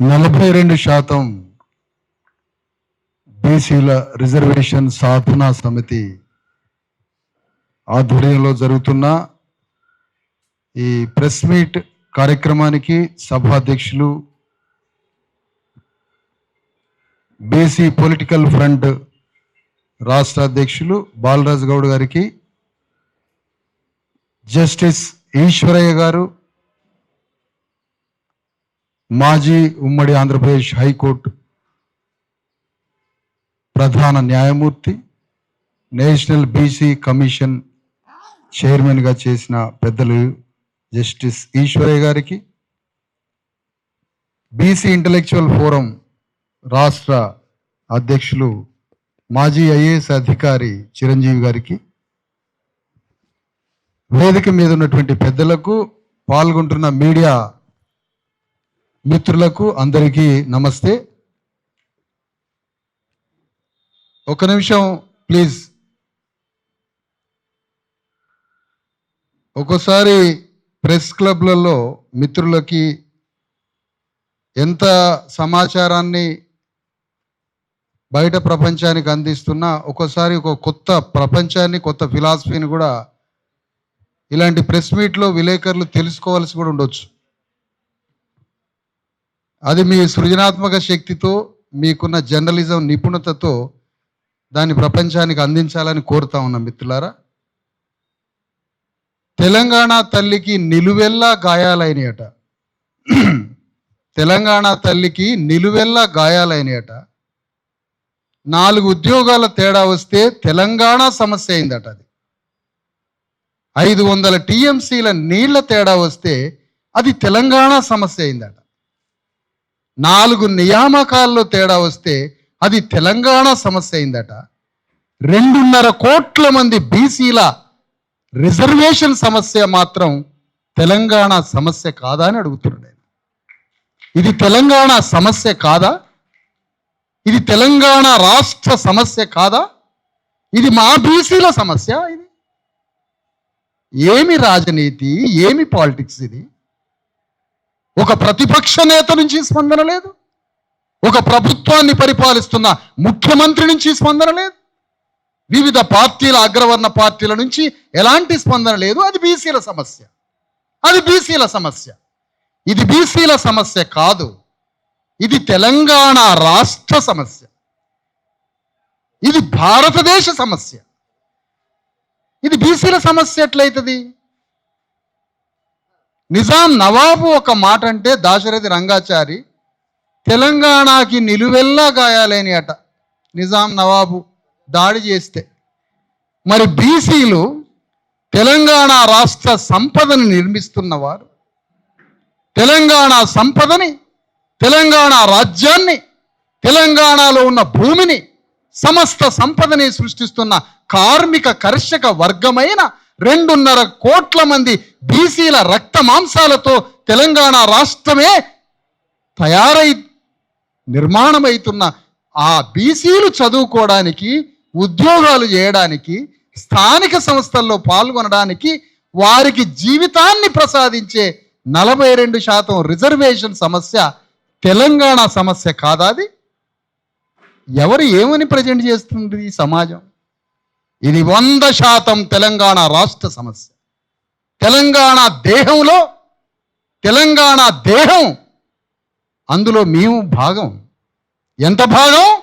నలభై రెండు శాతం బీసీల రిజర్వేషన్ సాధనా సమితి ఆధ్వర్యంలో జరుగుతున్న ఈ ప్రెస్ మీట్ కార్యక్రమానికి సభాధ్యక్షులు బీసీ పొలిటికల్ ఫ్రంట్ రాష్ట్ర అధ్యక్షులు బాలరాజు గౌడ్ గారికి జస్టిస్ ఈశ్వరయ్య గారు మాజీ ఉమ్మడి ఆంధ్రప్రదేశ్ హైకోర్టు ప్రధాన న్యాయమూర్తి నేషనల్ బీసీ కమిషన్ చైర్మన్గా చేసిన పెద్దలు జస్టిస్ ఈశ్వరయ్య గారికి బీసీ ఇంటలెక్చువల్ ఫోరం రాష్ట్ర అధ్యక్షులు మాజీ ఐఏఎస్ అధికారి చిరంజీవి గారికి వేదిక మీద ఉన్నటువంటి పెద్దలకు పాల్గొంటున్న మీడియా మిత్రులకు అందరికీ నమస్తే. ఒక నిమిషం ప్లీజ్. ఒక్కోసారి ప్రెస్ క్లబ్లలో మిత్రులకి ఎంత సమాచారాన్ని బయట ప్రపంచానికి అందిస్తున్నా ఒక్కోసారి ఒక కొత్త ప్రపంచాన్ని కొత్త ఫిలాసఫీని కూడా ఇలాంటి ప్రెస్ మీట్లో విలేకరులు తెలుసుకోవాల్సి కూడా ఉండొచ్చు. అది మీ సృజనాత్మక శక్తితో మీకున్న జర్నలిజం నిపుణతతో దాన్ని ప్రపంచానికి అందించాలని కోరుతా ఉన్నా మిత్రులారా. తెలంగాణ తల్లికి నిలువెల్లా గాయాలైనయట. తెలంగాణ తల్లికి నిలువెల్లా గాయాలైనయట. నాలుగు ఉద్యోగాల తేడా వస్తే తెలంగాణ సమస్య అయిందట అది. ఐదు వందల టీఎంసీల నీళ్ళ తేడా వస్తే అది తెలంగాణ సమస్య అయిందట. నాలుగు నియామకాల్లో తేడా వస్తే అది తెలంగాణ సమస్య అయిందట. రెండున్నర కోట్ల మంది బీసీల రిజర్వేషన్ సమస్య మాత్రం తెలంగాణ సమస్య కాదా అని అడుగుతున్నాడు ఆయన. ఇది తెలంగాణ సమస్య కాదా? ఇది తెలంగాణ రాష్ట్ర సమస్య కాదా? ఇది మా బీసీల సమస్య ఇది? ఏమి రాజనీతి ఏమి పాలిటిక్స్ ఇది? ఒక ప్రతిపక్ష నేత నుంచి స్పందన లేదు. ఒక ప్రభుత్వాన్ని పరిపాలిస్తున్న ముఖ్యమంత్రి నుంచి స్పందన లేదు. వివిధ పార్టీల అగ్రవర్ణ పార్టీల నుంచి ఎలాంటి స్పందన లేదు. అది బీసీల సమస్య. అది బీసీల సమస్య. ఇది బీసీల సమస్య కాదు. ఇది తెలంగాణ రాష్ట్ర సమస్య. ఇది భారతదేశ సమస్య. ఇది బీసీల సమస్య ఎట్లయితుంది? నిజాం నవాబు ఒక మాట అంటే దాశరథి రంగాచారి తెలంగాణకి నిలువెల్లా గాయాలేని అట నిజాం నవాబు దాడి చేస్తే. మరి బీసీలు తెలంగాణ రాష్ట్ర సంపదని నిర్మిస్తున్నవారు తెలంగాణ సంపదని తెలంగాణ రాజ్యాన్ని తెలంగాణలో ఉన్న భూమిని సమస్త సంపదని సృష్టిస్తున్న కార్మిక కర్షక వర్గమైన రెండున్నర కోట్ల మంది బీసీల రక్త మాంసాలతో తెలంగాణ రాష్ట్రమే తయారై నిర్మాణమవుతున్న ఆ బీసీలు చదువుకోవడానికి ఉద్యోగాలు చేయడానికి స్థానిక సంస్థల్లో పాల్గొనడానికి వారికి జీవితాన్ని ప్రసాదించే నలభై రెండు శాతం రిజర్వేషన్ సమస్య తెలంగాణ సమస్య కాదా అది? ఎవరు ఏమని ప్రజెంట్ చేస్తుంది ఈ సమాజం? ఇది వంద శాతం తెలంగాణ రాష్ట్ర సమస్య. తెలంగాణ దేహంలో తెలంగాణ దేహం అందులో మేము భాగం. ఎంత భాగం?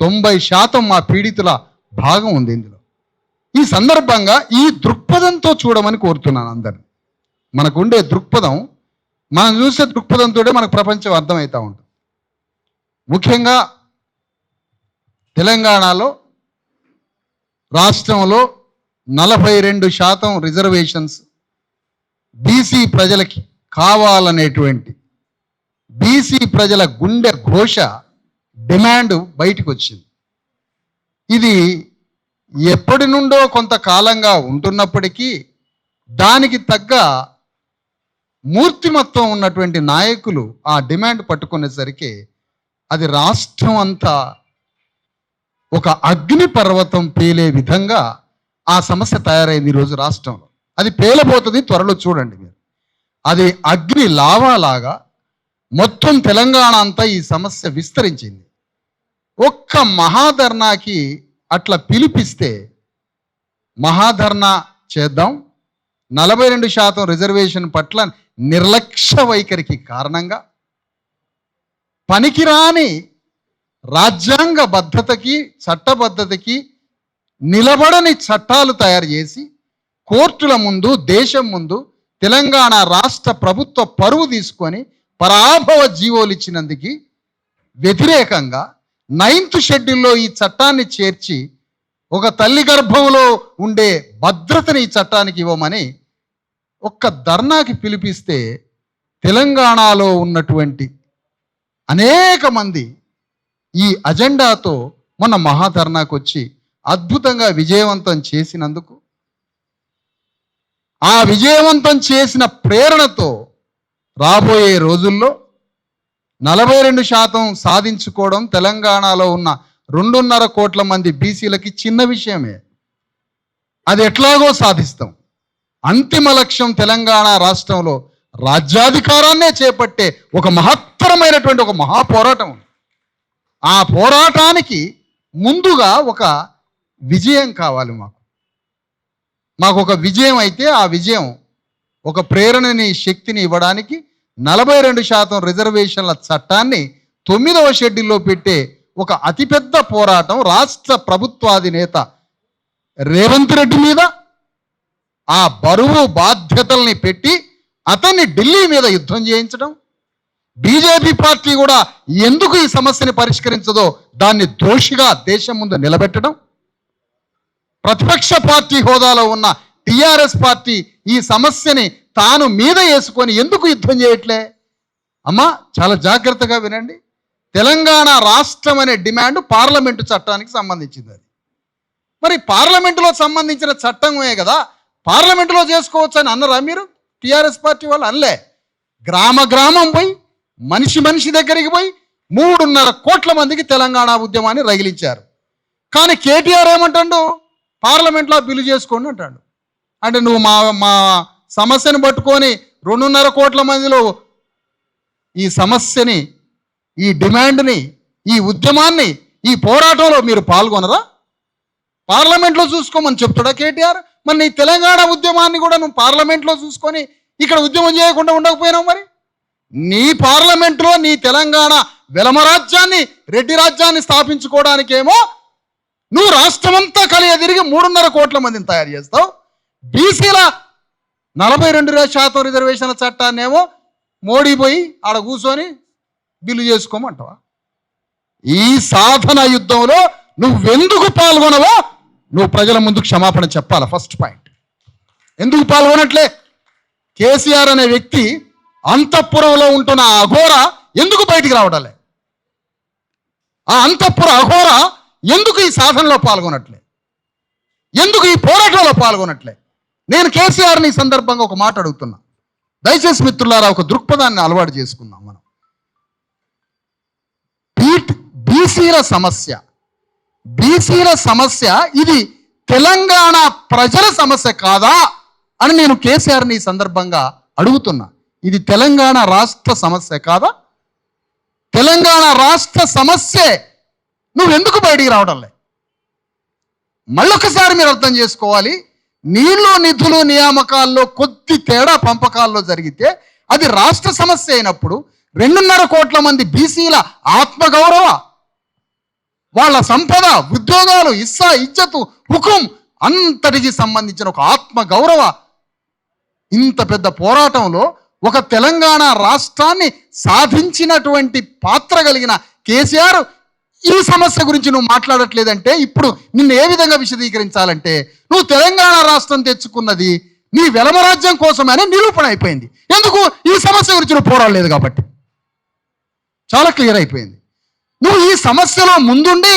తొంభై శాతం మా పీడితుల భాగం ఉంది ఇందులో. ఈ సందర్భంగా ఈ దృక్పథంతో చూడమని కోరుతున్నాను అందరిని. మనకుండే దృక్పథం మనం చూసే దృక్పథంతో మనకు ప్రపంచం అర్థమవుతూ ఉంటుంది. ముఖ్యంగా తెలంగాణలో రాష్ట్రంలో నలభై రెండు శాతం రిజర్వేషన్స్ బీసీ ప్రజలకి కావాలనేటువంటి బీసీ ప్రజల గుండె ఘోష డిమాండ్ బయటకు వచ్చింది. ఇది ఎప్పటి నుండో కొంతకాలంగా ఉంటున్నప్పటికీ దానికి తగ్గ మూర్తిమత్వం ఉన్నటువంటి నాయకులు ఆ డిమాండ్ పట్టుకునేసరికి అది రాష్ట్రం అంతా ఒక అగ్ని పర్వతం పేలే విధంగా ఆ సమస్య తయారైంది ఈరోజు రాష్ట్రంలో. అది పేలబోతుంది త్వరలో చూడండి మీరు. అది అగ్ని లావాలాగా మొత్తం తెలంగాణ అంతా ఈ సమస్య విస్తరించింది. ఒక్క మహాధర్నాకి అట్లా పిలిపిస్తే మహాధర్నా చేద్దాం. నలభై రెండు శాతం రిజర్వేషన్ పట్ల నిర్లక్ష్య వైఖరికి కారణంగా పనికిరాని రాజ్యాంగ బద్ధతకి చట్టబద్ధతకి నిలబడని చట్టాలు తయారు చేసి కోర్టుల ముందు దేశం ముందు తెలంగాణ రాష్ట్ర ప్రభుత్వ పరువు తీసుకొని పరాభవ జీవోలు ఇచ్చినందుకు వ్యతిరేకంగా నైన్త్ షెడ్యూల్లో ఈ చట్టాన్ని చేర్చి ఒక తల్లి గర్భంలో ఉండే భద్రతని ఈ చట్టానికి ఇవ్వమని ఒక్క ధర్నాకి పిలిపిస్తే తెలంగాణలో ఉన్నటువంటి అనేక మంది ఈ అజెండాతో మొన్న మహాధర్నాకు వచ్చి అద్భుతంగా విజయవంతం చేసినందుకు ఆ విజయవంతం చేసిన ప్రేరణతో రాబోయే రోజుల్లో నలభై రెండు శాతం సాధించుకోవడం తెలంగాణలో ఉన్న రెండున్నర కోట్ల మంది బీసీలకి చిన్న విషయమే అది ఎట్లాగో సాధిస్తాం అంతిమ లక్ష్యం తెలంగాణ రాష్ట్రంలో రాజ్యాధికారాన్నే చేపట్టే ఒక మహత్తరమైనటువంటి ఒక మహాపోరాటం ఉంది. ఆ పోరాటానికి ముందుగా ఒక విజయం కావాలి మాకు. మాకు ఒక విజయం అయితే ఆ విజయం ఒక ప్రేరణని శక్తిని ఇవ్వడానికి నలభై రెండు శాతం రిజర్వేషన్ల చట్టాన్ని తొమ్మిదవ షెడ్యూల్లో పెట్టే ఒక అతిపెద్ద పోరాటం రాష్ట్ర ప్రభుత్వాధినేత రేవంత్ రెడ్డి మీద ఆ బరువు బాధ్యతల్ని పెట్టి అతన్ని ఢిల్లీ మీద యుద్ధం చేయించడం బీజేపీ పార్టీ కూడా ఎందుకు ఈ సమస్యని పరిష్కరించదో దాన్ని దోషిగా దేశం ముందు నిలబెట్టడం. ప్రతిపక్ష పార్టీ హోదాలో ఉన్న టిఆర్ఎస్ పార్టీ ఈ సమస్యని తాను మీద వేసుకొని ఎందుకు యుద్ధం చేయట్లే? అమ్మా చాలా జాగ్రత్తగా వినండి. తెలంగాణ రాష్ట్రం అనే డిమాండ్ పార్లమెంటు చట్టానికి సంబంధించింది అది. మరి పార్లమెంటులో సంబంధించిన చట్టమే కదా. పార్లమెంటులో చేసుకోవచ్చు అని అన్నరా మీరు? టిఆర్ఎస్ పార్టీ వాళ్ళు అనలే. గ్రామ గ్రామం పోయి మనిషి మనిషి దగ్గరికి పోయి మూడున్నర కోట్ల మందికి తెలంగాణ ఉద్యమాన్ని రగిలించారు. కానీ కేటీఆర్ ఏమంటాడు? పార్లమెంట్లో బిల్లు చేసుకోండి అంటాడు. అంటే నువ్వు మా మా సమస్యను పట్టుకొని రెండున్నర కోట్ల మందిలో ఈ సమస్యని ఈ డిమాండ్ని ఈ ఉద్యమాన్ని ఈ పోరాటంలో మీరు పాల్గొనరా? పార్లమెంట్లో చూసుకోమని చెప్తాడా కేటీఆర్? మరి నీ తెలంగాణ ఉద్యమాన్ని కూడా నువ్వు పార్లమెంట్లో చూసుకొని ఇక్కడ ఉద్యమం చేయకుండా ఉండకపోయినావు మరి? నీ పార్లమెంట్లో నీ తెలంగాణ వెలమ రాజ్యాన్ని రెడ్డి రాజ్యాన్ని స్థాపించుకోవడానికేమో నువ్వు రాష్ట్రమంతా కలియ తిరిగి మూడున్నర కోట్ల మందిని తయారు చేస్తావు. బీసీల నలభై రెండు శాతం రిజర్వేషన్ల చట్టాన్నేమో మోడీ పోయి ఆడ కూర్చొని బిల్లు చేసుకోమంటావా? ఈ సాధన యుద్ధంలో నువ్వెందుకు పాల్గొనవో నువ్వు ప్రజల ముందు క్షమాపణ చెప్పాలి? ఫస్ట్ పాయింట్ ఎందుకు పాల్గొనట్లే? కేసీఆర్ అనే వ్యక్తి అంతఃపురంలో ఉంటున్న ఆ అఘోర ఎందుకు బయటికి రావడాలే ఆ అంతఃపుర అఘోర ఎందుకు ఈ సాధనలో పాల్గొనట్లే? ఎందుకు ఈ పోరాటంలో పాల్గొనట్లే? నేను కేసీఆర్ని ఈ సందర్భంగా ఒక మాట అడుగుతున్నా. దయచేసి మిత్రులారా ఒక దృక్పథాన్ని అలవాటు చేసుకుందాం మనం. బీట్ బీసీల సమస్య. బీసీల సమస్య ఇది తెలంగాణ ప్రజల సమస్య కాదా అని నేను కేసీఆర్ని ఈ సందర్భంగా అడుగుతున్నా. ఇది తెలంగాణ రాష్ట్ర సమస్య కాదా? తెలంగాణ రాష్ట్ర సమస్యే. నువ్వెందుకు బయటికి రావడంలే మళ్ళొకసారి మీరు అర్థం చేసుకోవాలి. నీళ్ళు నిధులు నియామకాల్లో కొద్ది తేడా పంపకాల్లో జరిగితే అది రాష్ట్ర సమస్య అయినప్పుడు రెండున్నర కోట్ల మంది బీసీల ఆత్మగౌరవ వాళ్ళ సంపద ఉద్యోగాలు ఇస్సా ఇజ్జతు హుకుం అంతటికి సంబంధించిన ఒక ఆత్మగౌరవ ఇంత పెద్ద పోరాటంలో ఒక తెలంగాణ రాష్ట్రాన్ని సాధించినటువంటి పాత్ర కలిగిన కేసీఆర్ ఈ సమస్య గురించి నువ్వు మాట్లాడట్లేదంటే ఇప్పుడు నిన్ను ఏ విధంగా విశదీకరించాలంటే నువ్వు తెలంగాణ రాష్ట్రం తెచ్చుకున్నది నీ వెలమరాజ్యం కోసమనే నిరూపణ అయిపోయింది. ఎందుకు? ఈ సమస్య గురించి నువ్వు పోరాడలేదు కాబట్టి. చాలా క్లియర్ అయిపోయింది. నువ్వు ఈ సమస్యలో ముందుండి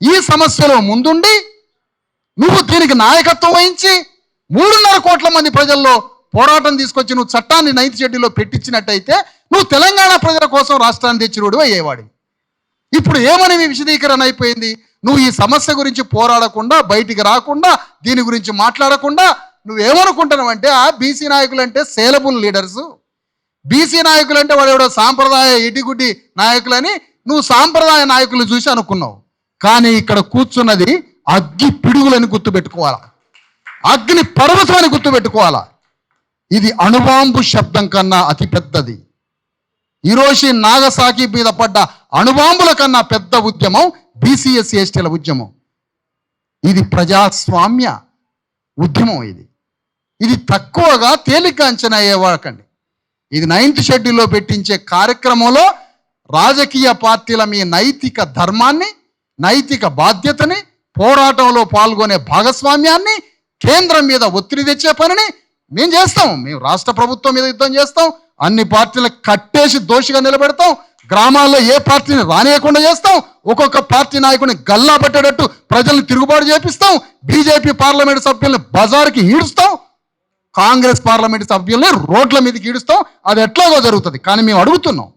ఈ సమస్యలో ముందుండి నువ్వు దీనికి నాయకత్వం వహించి మూడున్నర కోట్ల మంది ప్రజల్లో పోరాటం తీసుకొచ్చి నువ్వు చట్టాన్ని నైన్త్ షెడ్యూల్లో పెట్టించినట్టయితే నువ్వు తెలంగాణ ప్రజల కోసం రాష్ట్రాన్ని తెచ్చినోడు అయ్యేవాడివి. ఇప్పుడు ఏమని విశదీకరణ అయిపోయింది? నువ్వు ఈ సమస్య గురించి పోరాడకుండా బయటికి రాకుండా దీని గురించి మాట్లాడకుండా నువ్వేమనుకుంటున్నావంటే ఆ బీసీ నాయకులు అంటే సేలబుల్ లీడర్స్. బీసీ నాయకులు అంటే వాడు ఎవడో సాంప్రదాయ ఇటిగుడ్డి నాయకులని నువ్వు సాంప్రదాయ నాయకులు చూసి అనుకున్నావు. కానీ ఇక్కడ కూర్చున్నది అగ్గి పిడుగులని గుర్తుపెట్టుకోవాలా? అగ్ని పర్వతం అని గుర్తుపెట్టుకోవాలా? ఇది అణుబాంబు శబ్దం కన్నా అతి పెద్దది. ఈరోజు నాగసాకి మీద పడ్డ అణుబాంబుల కన్నా పెద్ద ఉద్యమం బీసీఎస్సీ ఎస్టీల ఉద్యమం. ఇది ప్రజాస్వామ్య ఉద్యమం ఇది. ఇది తక్కువగా తేలిక అంచనా అయ్యేవాకండి ఇది నైన్త్ షెడ్యూల్లో పెట్టించే కార్యక్రమంలో రాజకీయ పార్టీల మీ నైతిక ధర్మాన్ని నైతిక బాధ్యతని పోరాటంలో పాల్గొనే భాగస్వామ్యాన్ని కేంద్రం మీద ఒత్తిడి తెచ్చే పనిని మేము చేస్తాం. మేము రాష్ట్ర ప్రభుత్వం మీద యుద్ధం చేస్తాం. అన్ని పార్టీలకు కట్టేసి దోషిగా నిలబెడతాం. గ్రామాల్లో ఏ పార్టీని రానియకుండా చేస్తాం. ఒక్కొక్క పార్టీ నాయకుని గల్లా పెట్టేటట్టు ప్రజల్ని తిరుగుబాటు చేపిస్తాం. బీజేపీ పార్లమెంట్ సభ్యుల్ని బజార్కి ఈడుస్తాం. కాంగ్రెస్ పార్లమెంట్ సభ్యుల్ని రోడ్ల మీదకి ఈడుస్తాం. అది ఎట్లాగో జరుగుతుంది. కానీ మేము అడుగుతున్నాం.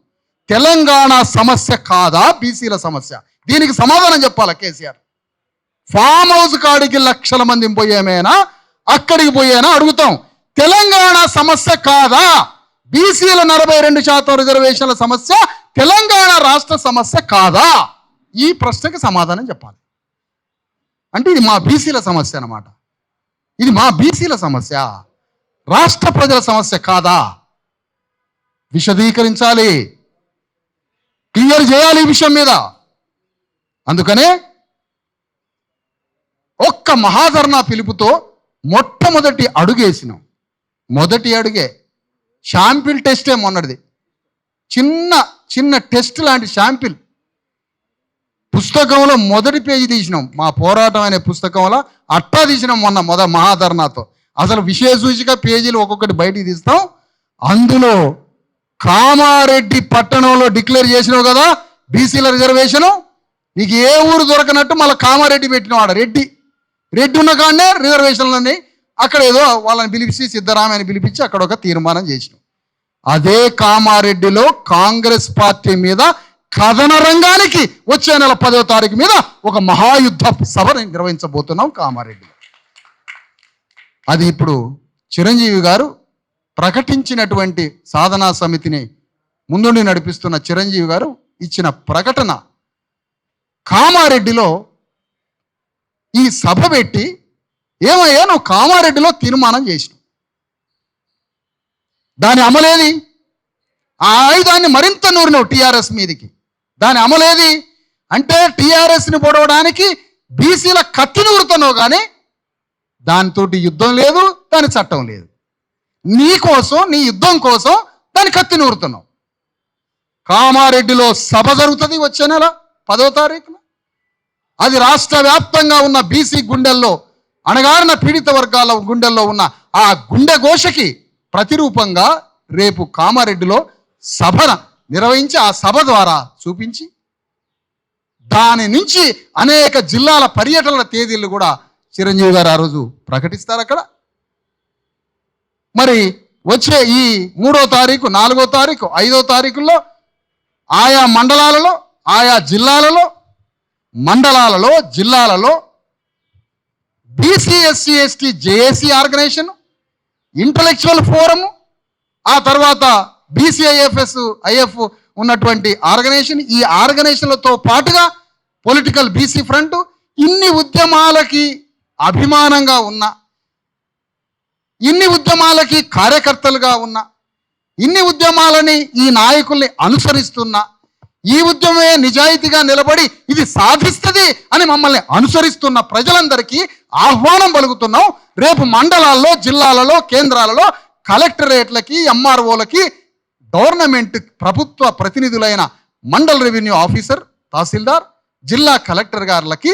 తెలంగాణ సమస్య కాదా? బీసీల సమస్య. దీనికి సమాధానం చెప్పాలా కేసీఆర్? ఫామ్ హౌస్ కాడికి లక్షల మంది పోయేమేనా? అక్కడికి పోయేనా? అడుగుతాం. తెలంగాణ సమస్య కాదా? బీసీల నలభై రెండు శాతం రిజర్వేషన్ల సమస్య తెలంగాణ రాష్ట్ర సమస్య కాదా? ఈ ప్రశ్నకి సమాధానం చెప్పాలి. అంటే ఇది మా బీసీల సమస్య అన్నమాట. ఇది మా బీసీల సమస్య. రాష్ట్ర ప్రజల సమస్య కాదా? విశదీకరించాలి. క్లియర్ చేయాలి ఈ విషయం మీద. అందుకనే ఒక్క మహాధర్నా పిలుపుతో మొట్టమొదటి అడుగేసినాం. మొదటి అడుగే షాంపిల్ టెస్టే మొన్నటిది. చిన్న చిన్న టెస్ట్ లాంటి షాంపిల్. పుస్తకంలో మొదటి పేజీ తీసినాం. మా పోరాటం అనే పుస్తకంలో అట్టా తీసినాం మొన్న మొద మహాధర్నాతో. అసలు విశేషూచిక సూచిక పేజీలు ఒక్కొక్కటి బయటికి తీస్తాం. అందులో కామారెడ్డి పట్టణంలో డిక్లేర్ చేసినావు కదా బీసీల రిజర్వేషను. నీకు ఏ ఊరు దొరకనట్టు మళ్ళీ కామారెడ్డి పెట్టినవాడు రెడ్డి. రెడ్డి ఉన్న కాడనే రిజర్వేషన్లన్నీ అక్కడ ఏదో వాళ్ళని పిలిపించి సిద్ధరామయ్యని పిలిపించి అక్కడ ఒక తీర్మానం చేసినాం. అదే కామారెడ్డిలో కాంగ్రెస్ పార్టీ మీద కథన రంగానికి వచ్చే నెల పదో తారీఖు మీద ఒక మహాయుద్ధ సభ నిర్వహించబోతున్నాం కామారెడ్డిలో అది ఇప్పుడు చిరంజీవి గారు ప్రకటించినటువంటి సాధనా సమితిని ముందుండి నడిపిస్తున్న చిరంజీవి గారు ఇచ్చిన ప్రకటన కామారెడ్డిలో ఈ సభ పెట్టి ఏమయ్యా నువ్వు కామారెడ్డిలో తీర్మానం చేసినావు. దాని అమలేది? ఆ ఆయుధాన్ని మరింత నూరినావు టీఆర్ఎస్ మీదికి. దాని అమలేది? అంటే టీఆర్ఎస్ని పొడవడానికి బీసీల కత్తి నూరుతున్నావు కానీ దానితోటి యుద్ధం లేదు దాని చట్టం లేదు. నీ కోసం నీ యుద్ధం కోసం దాని కత్తి నూరుతున్నావు. కామారెడ్డిలో సభ జరుగుతుంది వచ్చే నెల పదో తారీఖున. అది రాష్ట్ర వ్యాప్తంగా ఉన్న బీసీ గుండెల్లో అణగారిన పీడిత వర్గాల గుండెల్లో ఉన్న ఆ గుండె ఘోషకి ప్రతిరూపంగా రేపు కామారెడ్డిలో సభన నిర్వహించి ఆ సభ ద్వారా చూపించి దాని నుంచి అనేక జిల్లాల పర్యటనల తేదీలు కూడా చిరంజీవి గారు ఆ రోజు ప్రకటిస్తారు అక్కడ. మరి వచ్చే ఈ మూడో తారీఖు నాలుగో తారీఖు ఐదో తారీఖుల్లో ఆయా మండలాలలో ఆయా జిల్లాలలో మండలాలలో జిల్లాలలో BC SC ST JAC organization intellectual forum ఆ తర్వాత బీసీఐఎఫ్ఎస్ ఐఎఫ్ ఉన్నటువంటి ఆర్గనైజేషన్ ఈ ఆర్గనైజేషన్లతో పాటుగా పొలిటికల్ బీసీ ఫ్రంట్ ఇన్ని ఉద్యమాలకి అభిమానంగా ఉన్న ఇన్ని ఉద్యమాలకి కార్యకర్తలుగా ఉన్న ఇన్ని ఉద్యమాలని ఈ నాయకుల్ని అనుసరిస్తున్న ఈ ఉద్యమే నిజాయితీగా నిలబడి ఇది సాధిస్తుంది అని మమ్మల్ని అనుసరిస్తున్న ప్రజలందరికీ ఆహ్వానం పలుకుతున్నాం. రేపు మండలాల్లో జిల్లాలలో కేంద్రాలలో కలెక్టరేట్లకి ఎంఆర్ఓలకి గవర్నమెంట్ ప్రభుత్వ ప్రతినిధులైన మండల్ రెవెన్యూ ఆఫీసర్ తహసీల్దార్ జిల్లా కలెక్టర్ గారులకి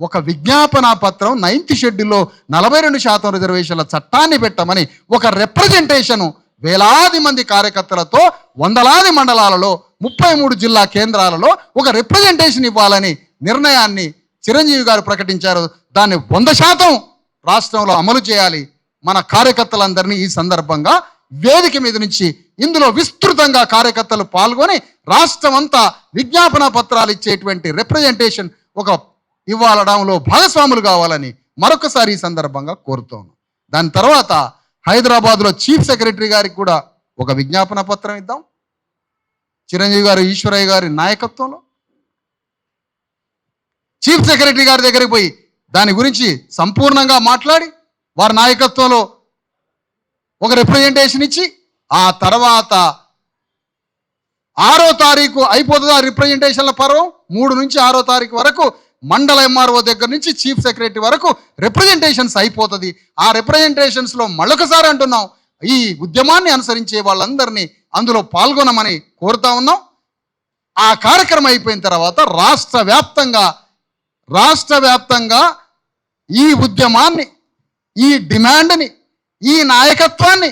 ఒక విజ్ఞాపన పత్రం నైన్త్ షెడ్యూల్లో నలభై రెండు శాతం రిజర్వేషన్ల చట్టాన్ని పెట్టమని ఒక రిప్రజెంటేషను వేలాది మంది కార్యకర్తలతో వందలాది మండలాలలో ముప్పై మూడు జిల్లా కేంద్రాలలో ఒక రిప్రజెంటేషన్ ఇవ్వాలని నిర్ణయాన్ని చిరంజీవి గారు ప్రకటించారు. దాన్ని వంద శాతం రాష్ట్రంలో అమలు చేయాలి. మన కార్యకర్తలందరినీ ఈ సందర్భంగా వేదిక మీద నుంచి ఇందులో విస్తృతంగా కార్యకర్తలు పాల్గొని రాష్ట్రం అంతా విజ్ఞాపన పత్రాలు ఇచ్చేటువంటి రిప్రజెంటేషన్ ఒక ఇవ్వాలడంలో భాగస్వాములు కావాలని మరొకసారి ఈ సందర్భంగా కోరుతాను దాని తర్వాత హైదరాబాద్లో చీఫ్ సెక్రటరీ గారికి కూడా ఒక విజ్ఞాపన పత్రం ఇద్దాం. చిరంజీవి గారు ఈశ్వరయ్య గారి నాయకత్వంలో చీఫ్ సెక్రటరీ గారి దగ్గరికి పోయి దాని గురించి సంపూర్ణంగా మాట్లాడి వారి నాయకత్వంలో ఒక రిప్రజెంటేషన్ ఇచ్చి ఆ తర్వాత ఆరో తారీఖు అయిపోతుంది ఆ రిప్రజెంటేషన్ల పర్వం? మూడు నుంచి ఆరో తారీఖు వరకు మండల ఎంఆర్ఓ దగ్గర నుంచి చీఫ్ సెక్రటరీ వరకు రిప్రజెంటేషన్స్ అయిపోతుంది. ఆ రిప్రజెంటేషన్స్లో మళ్ళొకసారి అంటున్నాం ఈ ఉద్యమాన్ని అనుసరించే వాళ్ళందరినీ అందులో పాల్గొనమని కోరుతా ఉన్నాం. ఆ కార్యక్రమం అయిపోయిన తర్వాత రాష్ట్ర వ్యాప్తంగా రాష్ట్ర వ్యాప్తంగా ఈ ఉద్యమాన్ని ఈ డిమాండ్ని ఈ నాయకత్వాన్ని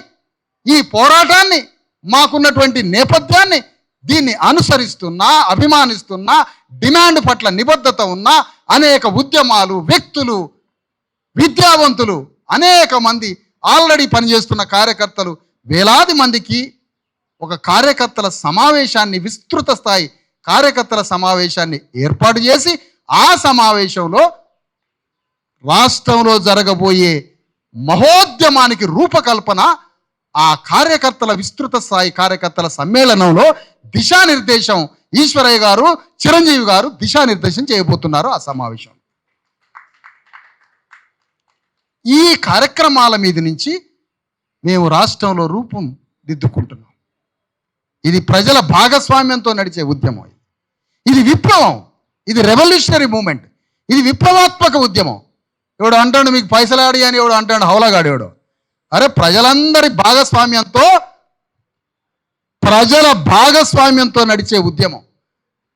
ఈ పోరాటాన్ని మాకున్నటువంటి నేపథ్యాన్ని దీన్ని అనుసరిస్తున్నా అభిమానిస్తున్నా డిమాండ్ పట్ల నిబద్ధత ఉన్న అనేక ఉద్యమాలు వ్యక్తులు విద్యావంతులు అనేక మంది ఆల్రెడీ పనిచేస్తున్న కార్యకర్తలు వేలాది మందికి ఒక కార్యకర్తల సమావేశాన్ని విస్తృత స్థాయి కార్యకర్తల సమావేశాన్ని ఏర్పాటు చేసి ఆ సమావేశంలో రాష్ట్రంలో జరగబోయే మహోద్యమానికి రూపకల్పన ఆ కార్యకర్తల విస్తృత స్థాయి కార్యకర్తల సమ్మేళనంలో దిశానిర్దేశం ఈశ్వరయ్య గారు చిరంజీవి గారు దిశానిర్దేశం చేయబోతున్నారు ఆ సమావేశం. ఈ కార్యక్రమాల మీద నుంచి మేము రాష్ట్రంలో రూపం దిద్దుకుంటున్నాం. ఇది ప్రజల భాగస్వామ్యంతో నడిచే ఉద్యమం ఇది. ఇది విప్లవం. ఇది రెవల్యూషనరీ మూమెంట్ ఇది విప్లవాత్మక ఉద్యమం. ఎవడు అంటాడు మీకు పైసలాడి అని ఎవడు అంటాడు హౌలగాడు ఎవడు. అరే ప్రజలందరి భాగస్వామ్యంతో ప్రజల భాగస్వామ్యంతో నడిచే ఉద్యమం.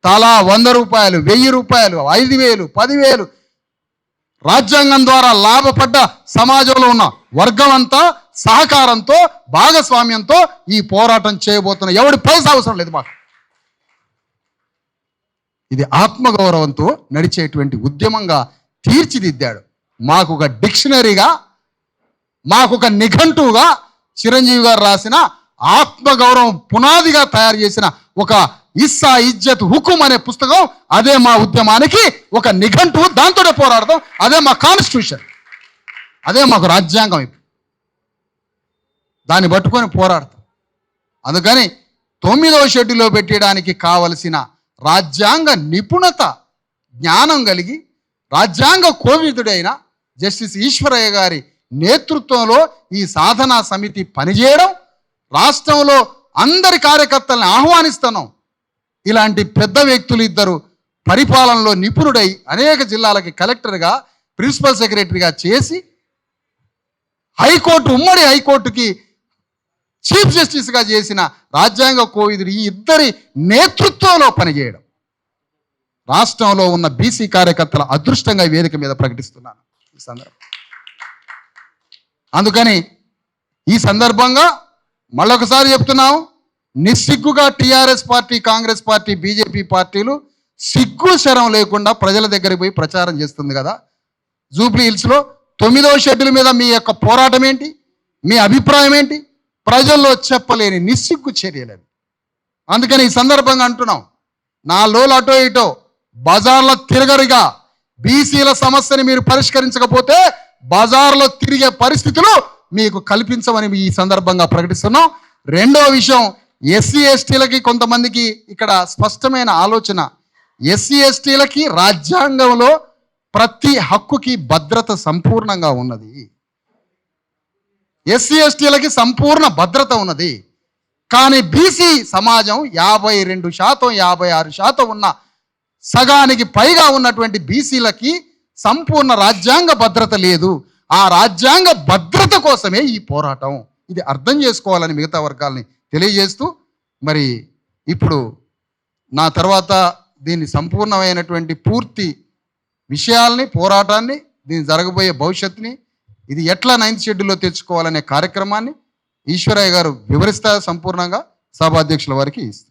తలా వంద రూపాయలు వెయ్యి రూపాయలు ఐదు వేలు పదివేలు రాజ్యాంగం ద్వారా లాభపడ్డ సమాజంలో ఉన్న వర్గం అంతా సహకారంతో భాగస్వామ్యంతో ఈ పోరాటం చేయబోతున్న ఎవడి పైసా అవసరం లేదు మాకు. ఇది ఆత్మగౌరవంతో నడిచేటువంటి ఉద్యమంగా తీర్చిదిద్దాడు. మాకు ఒక డిక్షనరీగా మాకు ఒక నిఘంటువుగా చిరంజీవి గారు రాసిన ఆత్మగౌరవం పునాదిగా తయారు చేసిన ఒక ఇస్సా ఇజ్జత్ హుకుం అనే పుస్తకం అదే మా ఉద్యమానికి ఒక నిఘంటువు దాంతోనే పోరాడతాం. అదే మా కాన్స్టిట్యూషన్ అదే మాకు రాజ్యాంగం ఇప్పుడు. దాన్ని పట్టుకొని పోరాడతాం. అందుకని తొమ్మిదవ షెడ్యూల్లో పెట్టడానికి కావలసిన రాజ్యాంగ నిపుణత జ్ఞానం కలిగి రాజ్యాంగ కోవిదుడైన జస్టిస్ ఈశ్వరయ్య గారి నేతృత్వంలో ఈ సాధనా సమితి పనిచేయడం రాష్ట్రంలో అందరి కార్యకర్తల్ని ఆహ్వానిస్తున్నాం. ఇలాంటి పెద్ద వ్యక్తులు ఇద్దరు పరిపాలనలో నిపుణుడై అనేక జిల్లాలకి కలెక్టర్గా ప్రిన్సిపల్ సెక్రటరీగా చేసి హైకోర్టు ఉమ్మడి హైకోర్టుకి చీఫ్ జస్టిస్గా చేసిన రాజ్యాంగ కోవిదుడు ఈ ఇద్దరి నేతృత్వంలో పనిచేయడం. రాష్ట్రంలో ఉన్న బీసీ కార్యకర్తల అదృష్టంగా ఈ వేదిక మీద ప్రకటిస్తున్నాను ఈ సందర్భం. అందుకని ఈ సందర్భంగా మళ్ళొకసారి చెప్తున్నాము నిస్సిగ్గుగా TRS party Congress party BJP పార్టీలు సిగ్గు శరం లేకుండా ప్రజల దగ్గరికి పోయి ప్రచారం చేస్తుంది కదా. జూబ్లీ హిల్స్లో తొమ్మిదవ షెడ్యూల్ మీద మీ యొక్క పోరాటం ఏంటి? మీ అభిప్రాయం ఏంటి? ప్రజల్లో చెప్పలేని నిస్సిగ్గు చర్యలేవి. అందుకని ఈ సందర్భంగా అంటున్నాం నా లోలు అటో ఇటో బజార్లో తిరగరిగా బీసీల సమస్యని మీరు పరిష్కరించకపోతే బజార్లో తిరిగే పరిస్థితులు మీకు కల్పించమని ఈ సందర్భంగా ప్రకటిస్తున్నాం. రెండో విషయం ఎస్సీ ఎస్టీలకి కొంతమందికి ఇక్కడ స్పష్టమైన ఆలోచన. ఎస్సీ ఎస్టీలకి రాజ్యాంగంలో ప్రతి హక్కుకి భద్రత సంపూర్ణంగా ఉన్నది. ఎస్సీ ఎస్టీలకి సంపూర్ణ భద్రత ఉన్నది. కానీ బీసీ సమాజం యాభై రెండు శాతం యాభై ఆరు శాతం ఉన్న సగానికి పైగా ఉన్నటువంటి బీసీలకి సంపూర్ణ రాజ్యాంగ భద్రత లేదు. ఆ రాజ్యాంగ భద్రత కోసమే ఈ పోరాటం. ఇది అర్థం చేసుకోవాలని మిగతా వర్గాల్ని తెలియజేస్తూ మరి ఇప్పుడు నా తర్వాత దీన్ని సంపూర్ణమైనటువంటి పూర్తి విషయాల్ని పోరాటాన్ని దీని జరగబోయే భవిష్యత్తుని ఇది ఎట్లా నైన్త్ షెడ్యూల్లో తెచ్చుకోవాలనే కార్యక్రమాన్ని ఈశ్వరయ్య గారు వివరిస్తారు సంపూర్ణంగా. సభాధ్యక్షుల వారికి ఇస్తారు